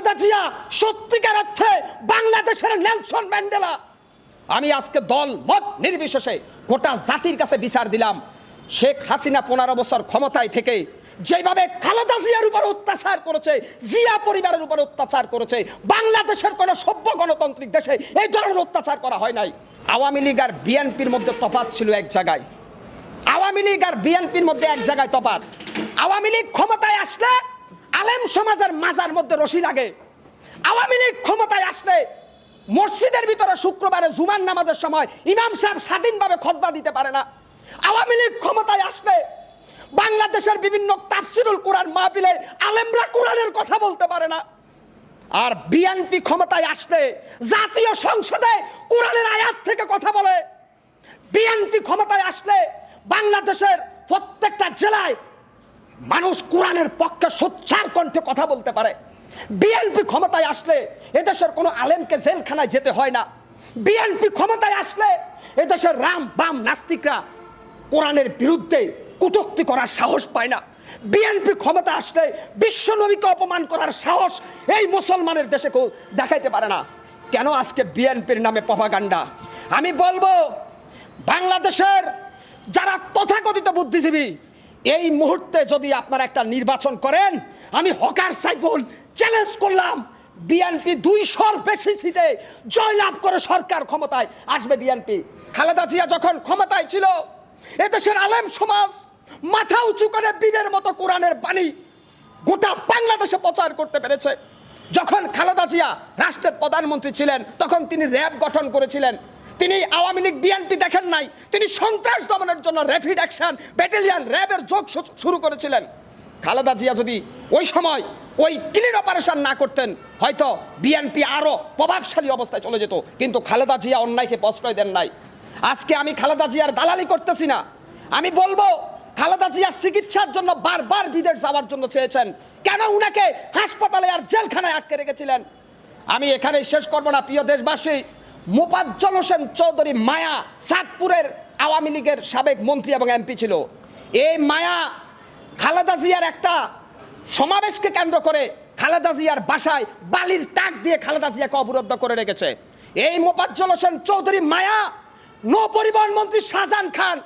খালেদা জিয়া, সত্যিকার অর্থে বাংলাদেশের নেলসন ম্যান্ডেলা। আমি আজকে দল মত নির্বিশেষে গোটা জাতির কাছে বিচার দিলাম। শেখ হাসিনা পনেরো বছর ক্ষমতায় থেকে যেভাবে খালেদা জিয়ার উপর অত্যাচার করেছে, জিয়া পরিবারের উপর অত্যাচার করেছে, বাংলাদেশের কোনো সভ্য গণতান্ত্রিক দেশে এই ধরনের অত্যাচার করা হয় নাই। আওয়ামী লীগ আর বিএনপির মধ্যে তফাৎ ছিল এক জায়গায়। আওয়ামী লীগ আর বিএনপির মধ্যে এক জায়গায় তফাৎ। আওয়ামী লীগ ক্ষমতায় আসলে আলেম সমাজের মাজার মধ্যে রশি লাগে। আওয়ামী লীগ ক্ষমতায় আসলে মসজিদের ভিতরে শুক্রবারে জুমান নামাজের সময় ইমাম সাহেব স্বাধীনভাবে খতবা দিতে পারে না। আওয়ামী লীগ ক্ষমতায় আসলে বাংলাদেশের বিভিন্ন তাফসিরুল কোরআন মাহফিলে আলেমরা কোরআনের কথা বলতে পারে না। আর বিএনপি ক্ষমতায় আসলে জাতীয় সংসদে কোরআনের আয়াত থেকে কথা বলে। বিএনপি ক্ষমতায় আসলে বাংলাদেশের প্রত্যেকটা জেলায় মানুষ কোরআনের পক্ষে সোচ্চার কণ্ঠে কথা বলতে পারে। বিএনপি ক্ষমতায় আসলে এদেশের কোনো আলেমকে জেলখানায় যেতে হয় না। বিএনপি ক্ষমতায় আসলে এদেশের রাম, বাম নাস্তিকরা কোরআনের বিরুদ্ধে কটূক্তি করার সাহস পায় না। বিএনপি ক্ষমতা আসলে বিশ্বনবীকে অপমান করার সাহস এই মুসলমানের দেশে কেউ দেখাইতে পারে না। কেন আজকে বিএনপির নামে প্রভাগান্ডা আমি বলব, বাংলাদেশের যারা তথাকথিত বুদ্ধিজীবী এই মুহূর্তে যদি আপনারা একটা নির্বাচন করেন, আমি হকার সাইফুল চ্যালেঞ্জ করলাম। বিএনপি দুইশোর বেশি সিটে জয়লাভ করে সরকার ক্ষমতায় আসবে বিএনপি খালেদা জিয়া যখন ক্ষমতায় ছিল, এদেশের আলেম সমাজ মাথা উঁচু করে বীরের মতো কোরআনের বাণী গোটা বাংলাদেশে প্রচার করতে পেরেছে। যখন খালেদা জিয়া রাষ্ট্রের প্রধানমন্ত্রী ছিলেন, তখন তিনি র্যাব গঠন করেছিলেন। তিনি আওয়ামী লীগ বিএনপি দেখেন নাই। তিনি সন্ত্রাস দমনের জন্য র্যাপিড অ্যাকশন ব্যাটালিয়ান র্যাবের যোগ শুরু করেছিলেন। খালেদা জিয়া যদি ওই সময় ওই ক্লিন অপারেশন না করতেন, হয়তো বিএনপি আরও প্রভাবশালী অবস্থায় চলে যেত। কিন্তু খালেদা জিয়া অন্যায়কে প্রশ্রয় দেন নাই। আজকে আমি খালেদা জিয়ার দালালি করতেছি না। আমি বলব, খালেদা জিয়ার চিকিৎসার জন্য বারবার বিদেশ যাওয়ার জন্য চেয়েছেন। কেন উনাকে হাসপাতালে আর জেলখানায় আটকে রেখেছিলেন? আমি এখানে শেষ করব না, প্রিয় দেশবাসী। মোপাজ্জল হোসেন চৌধুরী মায়া সাতপুরের আওয়ামী লীগের সাবেক মন্ত্রী এবং এমপি ছিল। এই মায়া খালেদা জিয়ার একটা সমাবেশকে কেন্দ্র করে খালেদা জিয়ার বাসায় বালির টাক দিয়ে খালেদা জিয়াকে অবরুদ্ধ করে রেখেছে। এই মোপাজ্জল হোসেন চৌধুরী মায়া নৌ পরিবহন মন্ত্রী শাহজাহান খান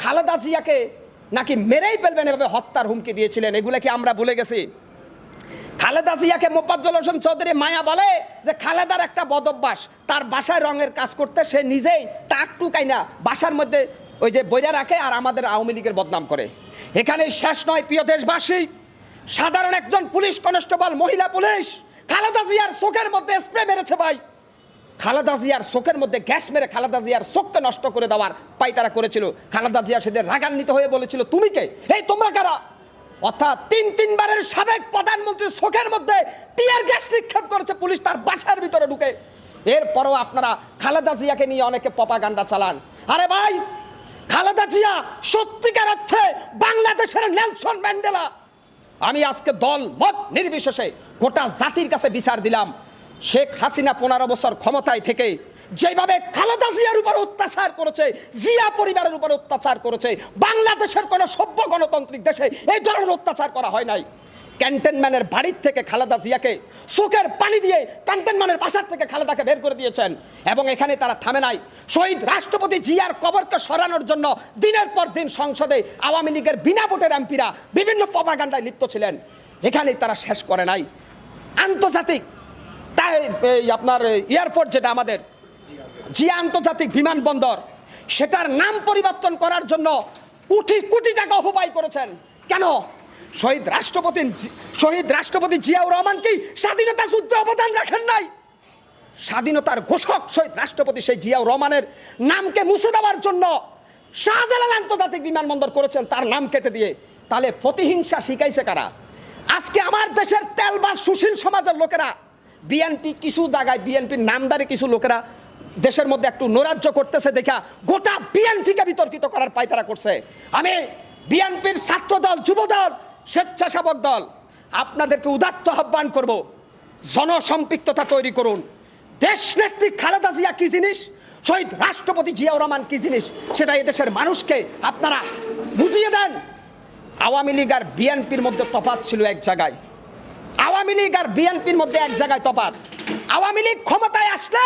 খালেদা জিয়াকে নাকি মেরেই ফেলবেন এভাবে হত্যার হুমকি দিয়েছিলেন, এগুলো কি আমরা ভুলে গেছি? খালেদা জিয়াকে মোপাজ্জল হোসেন চৌধুরী মায়া বলে যে খালেদার একটা বদভ্যাস, তার বাসায় রঙের কাজ করতে সে নিজেই টাক টুকাই না বাসার মধ্যে ওই যে বইরা রাখে আর আমাদের আওয়ামী লীগের বদনাম করে। এখানে শেষ নয়, প্রিয় দেশবাসী, সাধারণ একজন পুলিশ কনস্টেবল, মহিলা পুলিশ, খালেদা জিয়ার চোখের মধ্যে স্প্রে মেরেছে ভাই। খালেদা জিয়ার চোখের মধ্যে গ্যাস মেরে খালেদা জিয়ার চোখকে নষ্ট করে দেওয়ার পাইতারা করেছিল। খালেদা জিয়া সেদের রাগান্বিত হয়ে বলেছিল, তুমি কে? এই তোমরা কারা? অর্থাৎ তিন তিনবারের সাবেক প্রধানমন্ত্রীর চোখের মধ্যে টিয়ার গ্যাস নিক্ষেপ করেছে পুলিশ, তার বাসার ভিতরে ঢুকে। এরপরও আপনারা খালেদা জিয়াকে নিয়ে অনেকে পপাগান্ডা চালান। আরে ভাই, খালেদা জিয়া সত্যিকার অর্থে বাংলাদেশের নেলসন ম্যান্ডেলা। আমি আজকে দল, মত নির্বিশেষে গোটা জাতির কাছে বিচার দিলাম। শেখ হাসিনা পনেরো বছর ক্ষমতায় থেকে যেভাবে খালেদা জিয়ার উপর অত্যাচার করেছে, জিয়া পরিবারের উপর অত্যাচার করেছে, বাংলাদেশের কোনো সভ্য গণতান্ত্রিক দেশে এই ধরনের অত্যাচার করা হয় নাই। ক্যান্টনম্যানের বাড়ির থেকে খালেদা জিয়াকে চোখের পানি দিয়ে ক্যান্টনম্যানের বাসার থেকে খালেদাকে বের করে দিয়েছেন। এবং এখানে তারা থামে নাই। শহীদ রাষ্ট্রপতি জিয়ার কবরকে সরানোর জন্য দিনের পর দিন সংসদে আওয়ামী লীগের বিনা ভোটের এমপিরা বিভিন্ন প্রপাগান্ডায় লিপ্ত ছিলেন। এখানেই তারা শেষ করে নাই। আন্তর্জাতিক, তাই আপনার এয়ারপোর্ট যেটা আমাদের জিয়া আন্তর্জাতিক বিমানবন্দর সেটার নাম পরিবর্তন করার জন্য কোটি কোটি টাকা অপব্যয় করেছেন। কেন? শহীদ রাষ্ট্রপতি শহীদ রাষ্ট্রপতি জিয়াউর রহমান কি স্বাধীনতা যুদ্ধে অবদান রাখেন নাই? স্বাধীনতার ঘোষক শহীদ রাষ্ট্রপতি সেই জিয়াউর রহমানের নামকে মুছে দেওয়ার জন্য শাহজালাল আন্তর্জাতিক বিমানবন্দর করেছেন, তার নাম কেটে দিয়ে। তাহলে প্রতিহিংসা শিখাইছে কারা? আজকে আমার দেশের তেলবাস সুশীল সমাজের লোকেরা, বিএনপি কিছু জায়গায়, বিএনপির নামদারি কিছু লোকেরা দেশের মধ্যে একটু নৈরাজ্য করতেছে দেখা গোটা বিএনপিকে বিতর্কিত করার পায়তারা করছে। আমি বিএনপির ছাত্র ছাত্রদল, যুবদল, স্বেচ্ছাসেবক দল, আপনাদেরকে উদাত্ত আহ্বান করব, জনসম্পৃক্ততা তৈরি করুন। দেশ নেত্রী খালেদা জিয়া কি জিনিস? শহীদ রাষ্ট্রপতি জিয়াউর রহমান কি জিনিস? সেটা এদেশের মানুষকে আপনারা বুঝিয়ে দেন। আওয়ামী লীগ আর বিএনপির মধ্যে তফাত ছিল এক জায়গায়। আওয়ামী লীগ আর বিএনপির মধ্যে এক জায়গায় তফাত আওয়ামী লীগ ক্ষমতায় আসলে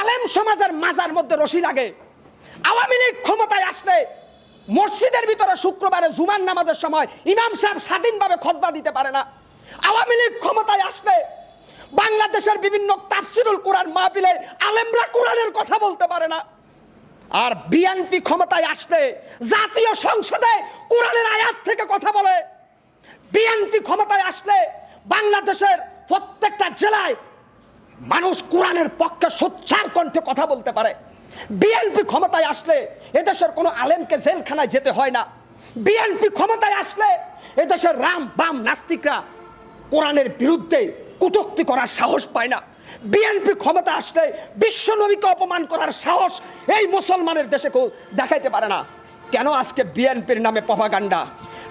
আলেম সমাজের মাজার মধ্যে রশি লাগে। আওয়ামী লীগ ক্ষমতায় আসলে মসজিদের ভিতরে শুক্রবারে জুমান নামাজের সময় ইমাম সাহেব স্বাধীনভাবে খতবা দিতে পারে না। আওয়ামী লীগ ক্ষমতায় আসলে বাংলাদেশের বিভিন্ন তাফসিরুল কোরআন মাহফিলে আলেমরা কোরআনের কথা বলতে পারে না। আর বিএনপি ক্ষমতায় আসলে জাতীয় সংসদে কোরআনের আয়াত থেকে কথা বলে। বিএনপি ক্ষমতায় আসলে বাংলাদেশের প্রত্যেকটা জেলায় মানুষ কোরআনের পক্ষে সোচ্চার কণ্ঠে কথা বলতে পারে। বিএনপি ক্ষমতায় আসলে এদেশের কোনো আলেমকে জেলখানায় যেতে হয় না। বিএনপি ক্ষমতায় আসলে এদেশের রাম বাম নাস্তিকরা কোরআনের বিরুদ্ধে কটূক্তি করার সাহস পায় না। বিএনপি ক্ষমতা আসলে বিশ্ব নবীকে অপমান করার সাহস এই মুসলমানের দেশে কেউ দেখাইতে পারে না। কেন আজকে বিএনপির নামে প্রভাগান্ডা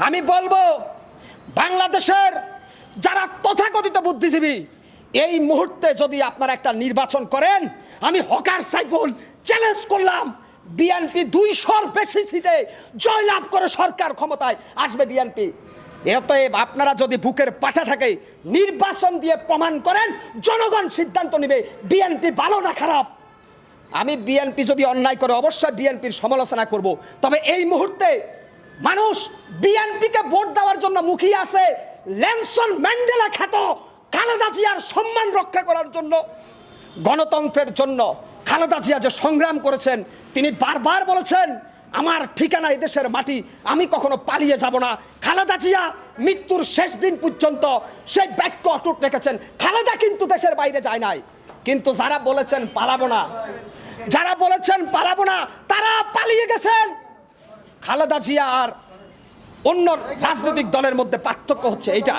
আমি বলব, বাংলাদেশের যারা তথাকথিত বুদ্ধিজীবী এই মুহূর্তে যদি আপনারা একটা নির্বাচন করেন, আমি হকার সাইফুল চ্যালেঞ্জ করলাম। বিএনপি দুইশোর বেশি সিটে জয়লাভ করে সরকার ক্ষমতায় আসবে বিএনপি। অতএব আপনারা যদি বুকের পাঠা থাকে, নির্বাচন দিয়ে প্রমাণ করেন, জনগণ সিদ্ধান্ত নেবে, বিএনপি ভালো না খারাপ। আমি বিএনপি যদি অন্যায় করে, অবশ্যই বিএনপির সমালোচনা করব। তবে এই মুহূর্তে মানুষ বিএনপিকে ভোট দেওয়ার জন্য মুখিয়ে আছে ল্যানসন ম্যান্ডেলা খ্যাত খালেদা জিয়ার সম্মান রক্ষা করার জন্য, গণতন্ত্রের জন্য খালেদা জিয়া যে সংগ্রাম করেছেন, তিনি বারবার বলেছেন, আমার ঠিকানা দেশের মাটি, আমি কখনো পালিয়ে যাব না। খালেদা জিয়া মৃত্যুর শেষ দিন পর্যন্ত সেই বাক্য অটুট রেখেছেন। খালেদা কিন্তু দেশের বাইরে যায় নাই। কিন্তু যারা বলেছেন, পালাবো না। যারা বলেছেন, পালাবো না, তারা পালিয়ে গেছেন। খালেদা জিয়া আর অন্য রাজনৈতিক দলের মধ্যে পার্থক্য হচ্ছে এটা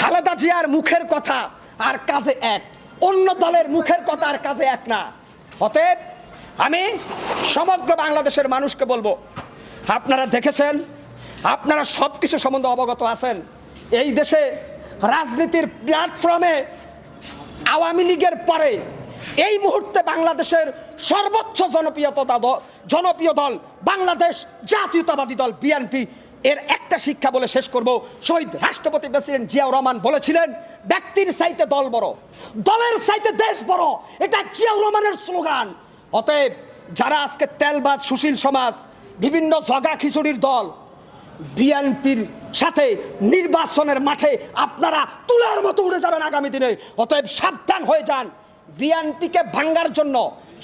খালেদা জিয়ার মুখের কথা আর কাজে এক। অন্য দলের মুখের কথা আর কাজে এক না। অতএব আমি সমগ্র বাংলাদেশের মানুষকে বলব, আপনারা দেখেছেন, আপনারা সব কিছু সম্বন্ধে অবগত আছেন, এই দেশে রাজনীতির প্ল্যাটফর্মে আওয়ামী লীগের পরে এই মুহূর্তে বাংলাদেশের সর্বোচ্চ জনপ্রিয়তা জনপ্রিয় দল বাংলাদেশ জাতীয়তাবাদী দল, বিএনপি এর একটা শিক্ষা বলে শেষ করব। শহীদ রাষ্ট্রপতি প্রেসিডেন্ট জিয়াউর রহমান বলেছিলেন, ব্যক্তির চাইতে দল বড়, দলের চাইতে দেশ বড়, এটা জিয়াউর রহমানের স্লোগান। অতএব যারা আজকে তেলবাজ সুশীল সমাজ, বিভিন্ন জগা খিচুড়ির দল, বিএনপির সাথে নির্বাচনের মাঠে আপনারা তুলার মতো উড়ে যাবেন আগামী দিনে, অতএব সাবধান হয়ে যান। বিএনপিকে ভাঙ্গার জন্য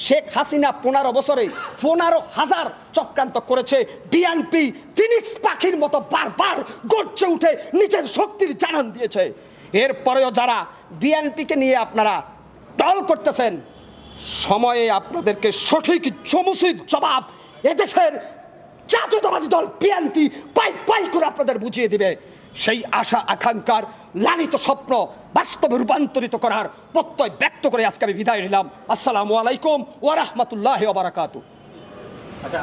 শেখ হাসিনা পনেরো বছরে পনেরো হাজার চক্রান্ত করেছে। বিএনপি ফিনিক্স পাখির মতো বারবার গর্জে উঠে নিজের শক্তির জানান দিয়েছে। এরপরেও যারা বিএনপিকে নিয়ে আপনারা দল করতেছেন, সময়ে আপনাদেরকে সঠিক চমুচিত জবাব এদেশের জাতীয়তাবাদী দল বিএনপি পাই পাই করে আপনাদের বুঝিয়ে দিবে। সেই আশা, আকাঙ্ক্ষার লালিত স্বপ্ন বাস্তবে রূপান্তরিত করার প্রত্যয় ব্যক্ত করে আজকে আমি বিদায় নিলাম। আসসালামু আলাইকুম ওয়া ওবরাকাতু